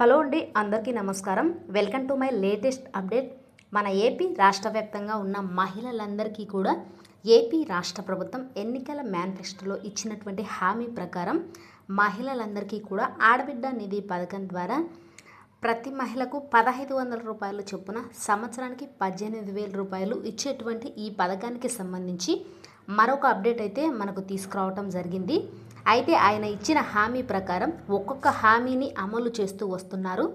Hello అండి అందరికీ నమస్కారం. Welcome to my latest update. మన ఏపీ రాష్ట్ర వ్యాప్తంగా ఉన్న మహిళలందరికీ కూడా ఏపీ రాష్ట్ర ప్రభుత్వం ఎన్నికల మేనిఫెస్టోలో ఇచ్చినటువంటి హామీ ప్రకారం మహిళలందరికీ కూడా ఆడబిడ్డ నిధి పథకం ద్వారా ప్రతి మహిళకు పదహైదు వందల రూపాయలు చొప్పున సంవత్సరానికి పద్దెనిమిది వేల రూపాయలు ఇచ్చేటువంటి ఈ పథకానికి సంబంధించి మరొక అప్డేట్ అయితే మనకు తీసుకురావటం జరిగింది. అయితే ఆయన ఇచ్చిన హామీ ప్రకారం ఒక్కొక్క హామీని అమలు చేస్తూ వస్తున్నారు.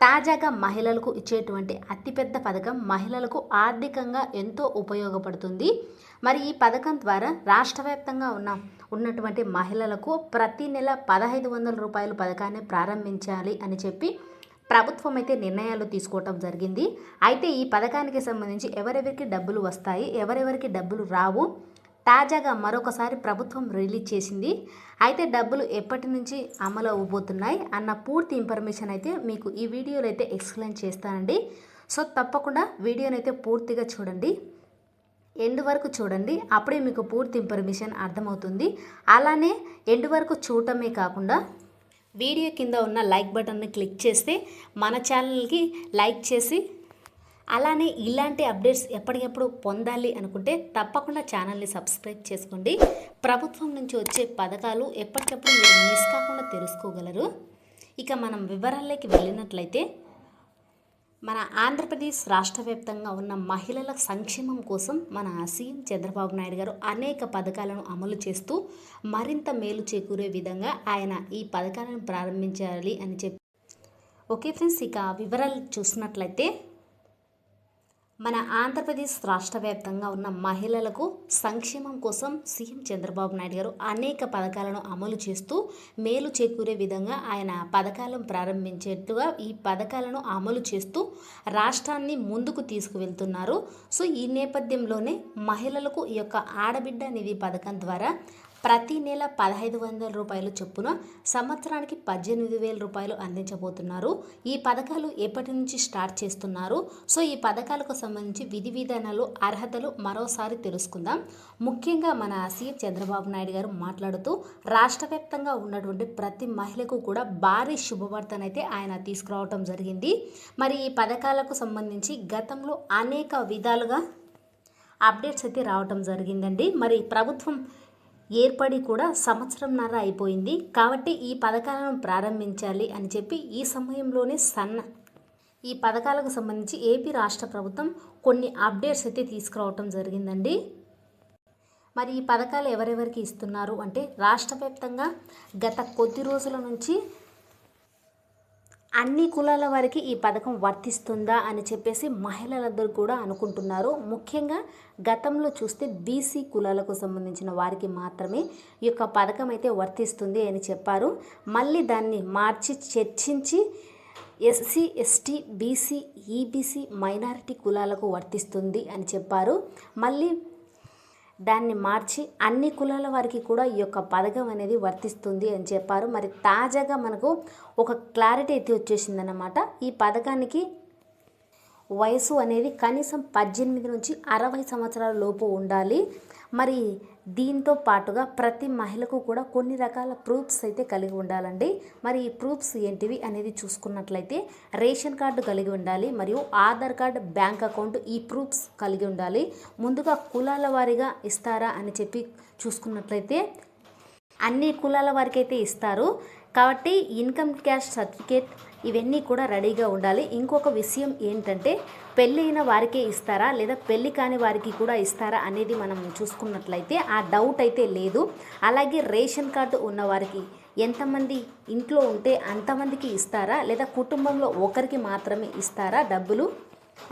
తాజాగా మహిళలకు ఇచ్చేటువంటి అతిపెద్ద పథకం మహిళలకు ఆర్థికంగా ఎంతో ఉపయోగపడుతుంది. మరి ఈ పథకం ద్వారా రాష్ట్ర వ్యాప్తంగా ఉన్న ఉన్నటువంటి మహిళలకు ప్రతి నెల పదహైదు వందల రూపాయల పథకాన్ని ప్రారంభించాలి అని చెప్పి ప్రభుత్వం అయితే నిర్ణయాలు తీసుకోవటం జరిగింది. అయితే ఈ పథకానికి సంబంధించి ఎవరెవరికి డబ్బులు వస్తాయి ఎవరెవరికి డబ్బులు రావు తాజాగా మరొకసారి ప్రభుత్వం రిలీజ్ చేసింది. అయితే డబ్బులు ఎప్పటి నుంచి అమలు అవ్వబోతున్నాయి అన్న పూర్తి ఇన్ఫర్మేషన్ అయితే మీకు ఈ వీడియోలో అయితే ఎక్స్ప్లెయిన్ చేస్తానండి. సో తప్పకుండా వీడియోని అయితే పూర్తిగా చూడండి. ఎండ్ వరకు చూడండి. అప్పుడే మీకు పూర్తి ఇన్ఫర్మేషన్ అర్థమవుతుంది. అలానే ఎండ్ వరకు చూడటమే కాకుండా వీడియో కింద ఉన్న లైక్ బటన్ని క్లిక్ చేస్తే మన ఛానల్కి లైక్ చేసి అలానే ఇలాంటి అప్డేట్స్ ఎప్పటికప్పుడు పొందాలి అనుకుంటే తప్పకుండా ఛానల్ని సబ్స్క్రైబ్ చేసుకోండి. ప్రభుత్వం నుంచి వచ్చే పథకాలు ఎప్పటికప్పుడు మీరు మిస్ కాకుండా తెలుసుకోగలరు. ఇక మనం వివరాల్లోకి వెళ్ళినట్లయితే మన ఆంధ్రప్రదేశ్ రాష్ట్ర వ్యాప్తంగా ఉన్న మహిళల సంక్షేమం కోసం మన సీఎం చంద్రబాబు నాయుడు గారు అనేక పథకాలను అమలు చేస్తూ మరింత మేలు చేకూరే విధంగా ఆయన ఈ పథకాలను ప్రారంభించాలి అని చెప్పి. ఓకే ఫ్రెండ్స్ ఇక వివరాలు చూసినట్లయితే మన ఆంధ్రప్రదేశ్ రాష్ట్ర వ్యాప్తంగా ఉన్న మహిళలకు సంక్షేమం కోసం సీఎం చంద్రబాబు నాయుడు గారు అనేక పథకాలను అమలు చేస్తూ మేలు చేకూరే విధంగా ఆయన పథకాలను ప్రారంభించేట్టుగా ఈ పథకాలను అమలు చేస్తూ రాష్ట్రాన్ని ముందుకు తీసుకువెళ్తున్నారు. సో ఈ నేపథ్యంలోనే మహిళలకు ఈ యొక్క ఆడబిడ్డ నిధి పథకం ద్వారా ప్రతి నెల పదహైదు వందల రూపాయలు చొప్పున సంవత్సరానికి పద్దెనిమిది వేల రూపాయలు అందించబోతున్నారు. ఈ పథకాలు ఎప్పటి నుంచి స్టార్ట్ చేస్తున్నారు? సో ఈ పథకాలకు సంబంధించి విధి విధానాలు అర్హతలు మరోసారి తెలుసుకుందాం. ముఖ్యంగా మన సీఎం చంద్రబాబు నాయుడు గారు మాట్లాడుతూ రాష్ట్ర వ్యాప్తంగా ఉన్నటువంటి ప్రతి మహిళకు కూడా భారీ శుభవార్తనైతే ఆయన తీసుకురావటం జరిగింది. మరి ఈ పథకాలకు సంబంధించి గతంలో అనేక విధాలుగా అప్డేట్స్ అయితే రావటం జరిగిందండి. మరి ప్రభుత్వం ఏర్పడి కూడా సంవత్సరంన్నర అయిపోయింది. కాబట్టి ఈ పథకాలను ప్రారంభించాలి అని చెప్పి ఈ సమయంలోనే సన్న ఈ పథకాలకు సంబంధించి ఏపీ రాష్ట్ర ప్రభుత్వం కొన్ని అప్డేట్స్ అయితే తీసుకురావటం జరిగిందండి. మరి ఈ పథకాలు ఎవరెవరికి ఇస్తున్నారు అంటే రాష్ట్ర వ్యాప్తంగా గత కొద్ది రోజుల నుంచి అన్ని కులాల వారికి ఈ పథకం వర్తిస్తుందా అని చెప్పేసి మహిళలందరూ కూడా అనుకుంటున్నారు. ముఖ్యంగా గతంలో చూస్తే బీసీ కులాలకు సంబంధించిన వారికి మాత్రమే ఈ యొక్క పథకం అయితే వర్తిస్తుంది అని చెప్పారు. మళ్ళీ దాన్ని మార్చి చర్చించి SC ST BC EBC minority కులాలకు వర్తిస్తుంది అని చెప్పారు. మళ్ళీ దాన్ని మార్చి అన్ని కులాల వారికి కూడా ఈ యొక్క పథకం అనేది వర్తిస్తుంది అని చెప్పారు. మరి తాజాగా మనకు ఒక క్లారిటీ అయితే వచ్చేసిందన్నమాట. ఈ పథకానికి వయసు అనేది కనీసం పద్దెనిమిది నుంచి అరవై సంవత్సరాల లోపు ఉండాలి. మరి దీంతో పాటుగా ప్రతి మహిళకు కూడా కొన్ని రకాల ప్రూఫ్స్ అయితే కలిగి ఉండాలండి. మరి ఈ ప్రూఫ్స్ ఏంటివి అనేది చూసుకున్నట్లయితే రేషన్ కార్డు కలిగి ఉండాలి మరియు ఆధార్ కార్డు బ్యాంక్ అకౌంట్ ఈ ప్రూఫ్స్ కలిగి ఉండాలి. ముందుగా కులాల వారీగా ఇస్తారా అని చెప్పి చూసుకున్నట్లయితే అన్ని కులాల వారికైతే ఇస్తారు. కాబట్టి ఇన్కమ్ క్యాష్ సర్టిఫికేట్ ఇవన్నీ కూడా రెడీగా ఉండాలి. ఇంకొక విషయం ఏంటంటే పెళ్ళి అయిన వారికే ఇస్తారా? లేదా పెళ్ళి కాని వారికి కూడా ఇస్తారా అనేది మనం చూసుకున్నట్లయితే ఆ డౌట్ అయితే లేదు. అలాగే రేషన్ కార్డు ఉన్న వారికి ఎంతమంది ఇంట్లో ఉంటే అంతమందికి ఇస్తారా? లేదా కుటుంబంలో ఒకరికి మాత్రమే ఇస్తారా డబ్బులు?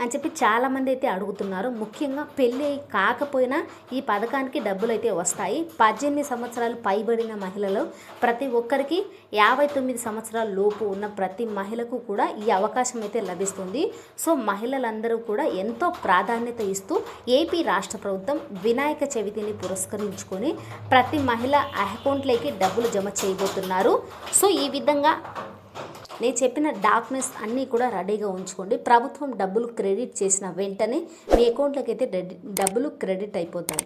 అని చెప్పి చాలామంది అయితే అడుగుతున్నారు. ముఖ్యంగా పెళ్ళి కాకపోయినా ఈ పథకానికి డబ్బులు అయితే వస్తాయి. పద్దెనిమిది సంవత్సరాలు పైబడిన మహిళలు ప్రతి ఒక్కరికి యాభై తొమ్మిది సంవత్సరాల లోపు ఉన్న ప్రతి మహిళకు కూడా ఈ అవకాశం అయితే లభిస్తుంది. సో మహిళలందరూ కూడా ఎంతో ప్రాధాన్యత ఇస్తూ ఏపీ రాష్ట్ర ప్రభుత్వం వినాయక చవితిని పురస్కరించుకొని ప్రతి మహిళ అకౌంట్లోకి డబ్బులు జమ చేయబోతున్నారు. సో ఈ విధంగా నేను చెప్పిన డాక్యుమెంట్స్ అన్నీ కూడా రెడీగా ఉంచుకోండి. ప్రభుత్వం డబ్బులు క్రెడిట్ చేసిన వెంటనే మీ అకౌంట్లోకి అయితే డబ్బులు క్రెడిట్ అయిపోతాయి.